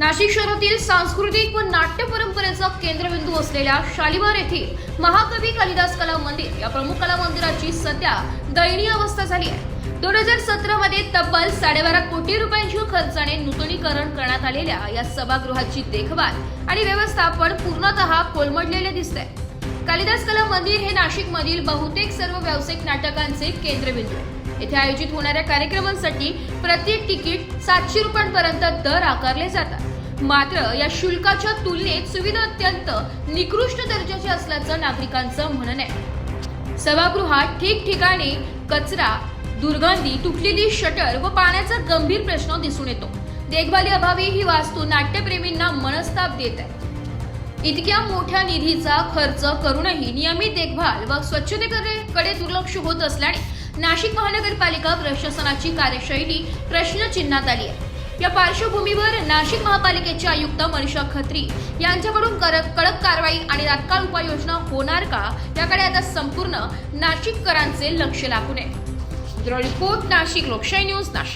नाशिक शहरातील सांस्कृतिक व नाट्य परंपरेचा केंद्रबिंदू असलेल्या शालिमार येथील महाकवी कालिदास कला मंदिर या प्रमुख कला मंदिराची सध्या दयनीय अवस्था झाली आहे. दोन हजार सतरा मध्ये तब्बल साडेबारा कोटी रुपयांच्या खर्चाने नूतनीकरण करण्यात आलेल्या या सभागृहाची देखभाल आणि व्यवस्थापन पूर्णतः कोलमडलेले दिसते कालिदास कला मंदिर हे नाशिक मधील बहुतेक सर्व व्यावसायिक नाटकांचे केंद्रबिंदू आहे. येथे आयोजित होणाऱ्या कार्यक्रमांसाठी प्रत्येक तिकीट सातशे रुपयांपर्यंत दर आकारले जातात. मात्र या शुल्काच्या तुलनेत सुविधा अत्यंत निकृष्ट दर्जाची असल्याचं नागरिकांचं म्हणणं आहे. सभागृहात ठिकठिकाणी कचरा दुर्गंधी तुटलेली शटर व पाण्याचा गंभीर प्रश्न दिसून येतो. देखभाली अभावी ही वास्तू नाट्यप्रेमींना मनस्ताप देत आहे. इतक्या मोठ्या निधीचा खर्च करूनही नियमित देखभाल व स्वच्छतेकडे दुर्लक्ष होत असल्याने नाशिक महानगरपालिका प्रशासनाची कार्यशैली प्रश्नचिन्हात आली आहे. या पार्श्वभूमीवर नाशिक महापालिकेचे आयुक्त मनीषा खत्री यांच्याकडून कडक कारवाई आणि तात्काळ उपाययोजना होणार का? याकडे आता संपूर्ण नाशिककरांचे लक्ष लागू नये. रिपोर्ट नाशिक लोकशाही न्यूज नाशिक.